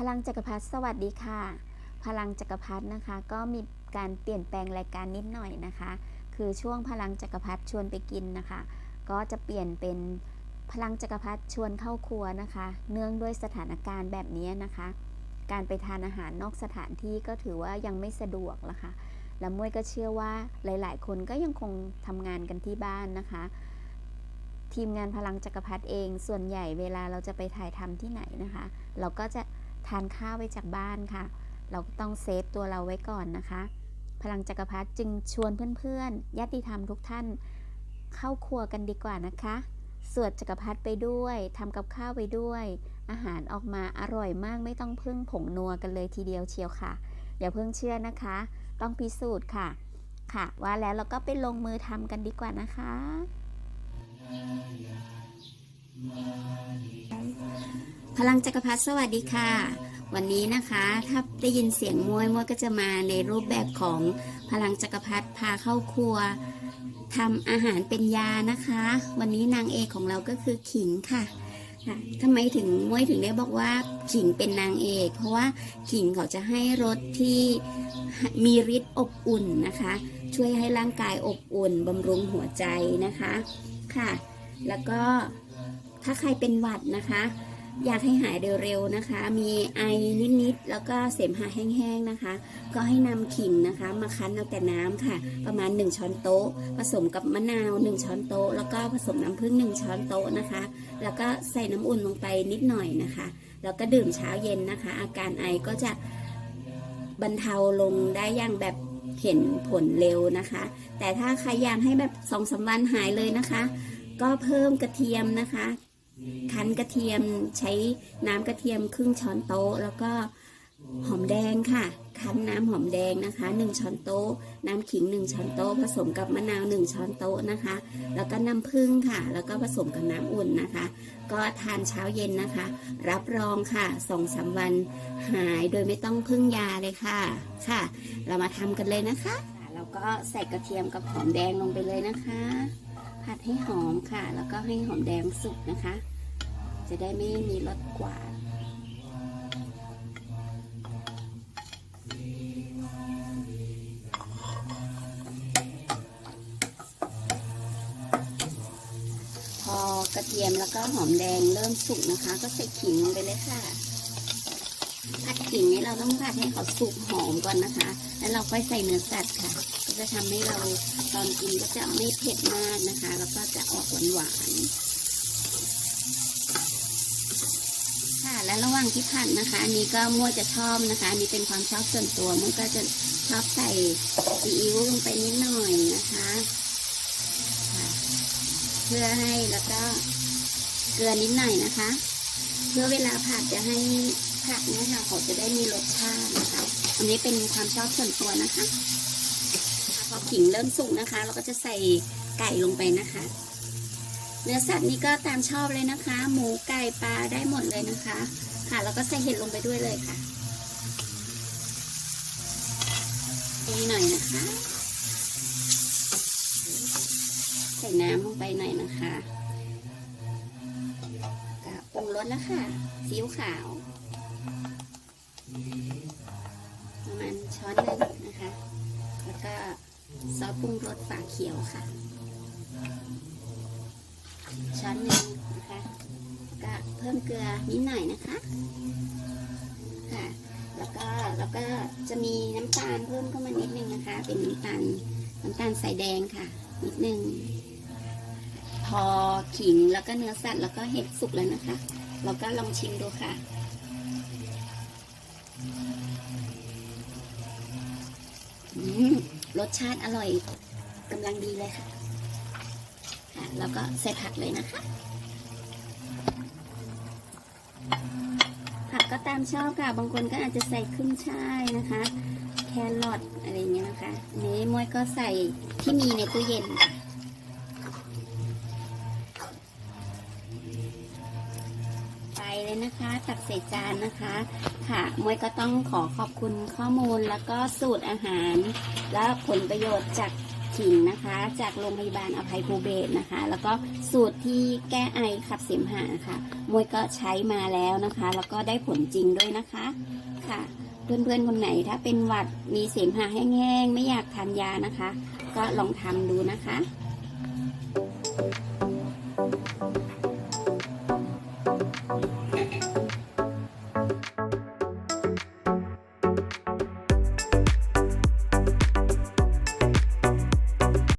พลังจักรพรรดิสวัสดีค่ะ พลังจักรพรรดินะคะ ก็มีการเปลี่ยนแปลงรายการนิดหน่อยนะคะ คือช่วงพลังจักรพรรดิชวนไปกินนะคะ ก็จะเปลี่ยนเป็นพลังจักรพรรดิชวนเข้าครัวนะคะ เนื่องด้วยสถานการณ์แบบนี้นะคะ การไปทานอาหารนอกสถานที่ก็ถือว่ายังไม่สะดวกละค่ะแล้วมวยก็เชื่อว่าหลาย ๆ คนก็ยังคงทำงานกันที่บ้านนะคะ ทีมงานพลังจักรพรรดิเอง ส่วนใหญ่เวลาเราจะไปถ่ายทำที่ไหนนะคะ เราก็จะ ทานข้าวไว้จากบ้านค่ะ เราต้องเซฟตัวเราไว้ก่อนนะคะ พลังจักรพรรดิจึงชวนเพื่อนๆญาติธรรมทุกท่านเข้าครัวกันดีกว่านะคะ สวดจักรพรรดิไปด้วยทำกับข้าวไปด้วย อาหารออกมาอร่อยมากไม่ต้องพึ่งผงนัวกันเลยทีเดียวเชียวค่ะ อย่าเพิ่งเชื่อนะคะ ต้องพิสูจน์ค่ะ ค่ะ ว่าแล้วเราก็ไปลงมือทำกันดีกว่านะคะ พลังจักรพรรดิสวัสดีค่ะ วันนี้นะคะถ้าได้ยินเสียงมวยมวยก็จะมาในรูปแบบของพลังจักรพรรดิพาเข้าครัวทำอาหารเป็นยานะคะ วันนี้นางเอกของเราก็คือขิงค่ะทำไมถึงมวยถึงได้บอกว่าขิงเป็นนางเอก เพราะว่าขิงเขาจะให้รสที่มีฤทธิ์อบอุ่นนะคะ ช่วยให้ร่างกายอบอุ่นบำรุงหัวใจนะคะค่ะ แล้วก็ ถ้าใครเป็นหวัดนะคะ อยากให้หายเร็วๆนะคะ มีไอนิดๆแล้วก็เสมหะแห้งๆนะคะ ก็ให้นำขิงนะคะ มาคั้นเอาแต่น้ำค่ะ ประมาณ 1 ช้อนโต๊ะ ผสมกับมะนาว 1 ช้อนโต๊ะ แล้วก็ผสมน้ำผึ้ง1 ช้อนโต๊ะนะคะ แล้วก็ใส่น้ำอุ่นลงไปนิดหน่อยนะคะ แล้วก็ดื่มเช้าเย็นนะคะ อาการไอก็จะบรรเทาลงได้อย่างแบบเห็นผลเร็วนะคะ แต่ถ้าใครอยากให้แบบสองสามวันหายเลยนะคะ ก็เพิ่มกระเทียมนะคะ คั้นกระเทียมใช้น้ำกระเทียมครึ่งช้อนโต๊ะ แล้วก็หอมแดงค่ะ คั้นน้ำหอมแดงนะคะ1ช้อนโต๊ะ น้ำขิง1ช้อนโต๊ะผสมกับมะนาว1ช้อนโต๊ะนะคะ แล้วก็น้ำผึ้งค่ะ แล้วก็ผสมกับน้ำอุ่นนะคะ ก็ทานเช้าเย็นนะคะ รับรองค่ะสองสามวันหายโดยไม่ต้องพึ่งยาเลยค่ะ ค่ะ เรามาทำกันเลยนะคะ แล้วก็ใส่กระเทียมกับหอมแดงลงไปเลยนะคะ ผัดให้หอมค่ะ แล้วก็ให้หอมแดงสุกนะคะ จะได้ไม่มีรสกว่าพอกระเทียมแล้วก็หอมแดงเริ่มสุกนะคะ ก็ใส่ขิงลงไปเลยค่ะ ขิงนี้เราต้องผัดให้เขาสุกหอมก่อนนะคะ แล้วเราค่อยใส่เนื้อสัตว์ค่ะ ก็จะทำให้เราตอนกินก็จะไม่เผ็ดมากนะคะ แล้วก็จะออกหวานๆค่ะ และระหว่างที่ผัดนะคะ อันนี้ก็มั่วจะชอบนะคะอันนี้เป็นความชอบส่วนตัวมั่วก็จะชอบใส่ซีอิ๊วลงไปนิดหน่อยนะคะค่ะเพื่อให้แล้วก็เกลือนิดหน่อยนะคะ เพื่อเวลาผัดจะให้ ผักเนี่ยค่ะเขาจะได้มีรสชาตินะคะ อันนี้เป็นความชอบส่วนตัวนะคะ พอขิงเริ่มสุกนะคะ เราก็จะใส่ไก่ลงไปนะคะ เนื้อสัตว์นี่ก็ตามชอบเลยนะคะ หมูไก่ปลาได้หมดเลยนะคะ ค่ะแล้วก็ใส่เห็ดลงไปด้วยเลยค่ะนีหน่อยนะคะ ใส่น้ำลงไปหน่อยนะคะก็ปรุงรสแล้วค่ะซีอิ๊วขาว รุงรสฝาเขียวค่ะ ช้อนหนึ่งนะคะก็เพิ่มเกลือนิดหน่อยนะคะค่ะ แล้วก็แล้วก็จะมีน้ำตาลเพิ่มเข้ามานิดนึงนะคะ เป็นน้ำตาลน้ำตาลใส่แดงค่ะ นิดนึงพอขิงแล้วก็เนื้อสัตว์แล้วก็เห็ดสุกแล้วนะคะ เราก็ลองชิมดูค่ะ อืม รสชาติอร่อยกำลังดีเลยค่ะค่ะแล้วก็ใส่ผักเลยนะคะ ผักก็ตามชอบค่ะ บางคนก็อาจจะใส่ขึ้นช่ายนะคะ แครอทอะไรเงี้ยนะคะนนี้มวยก็ใส่ที่มีในตู้เย็นค่ะ เลยนะคะ ตักใส่จานนะคะ ค่ะมวยก็ต้องขอขอบคุณข้อมูลแล้วก็สูตรอาหาร และผลประโยชน์จากขิงนะคะ จากโรงพยาบาลอภัยภูเบศนะคะ แล้วก็สูตรที่แก้ไอขับเสมหะค่ะมวยก็ใช้มาแล้วนะคะ แล้วก็ได้ผลจริงด้วยนะคะค่ะ เพื่อนๆคนไหนถ้าเป็นหวัดมีเสมหะแห้งๆไม่อยากทานยานะคะ ก็ลองทำดูนะคะ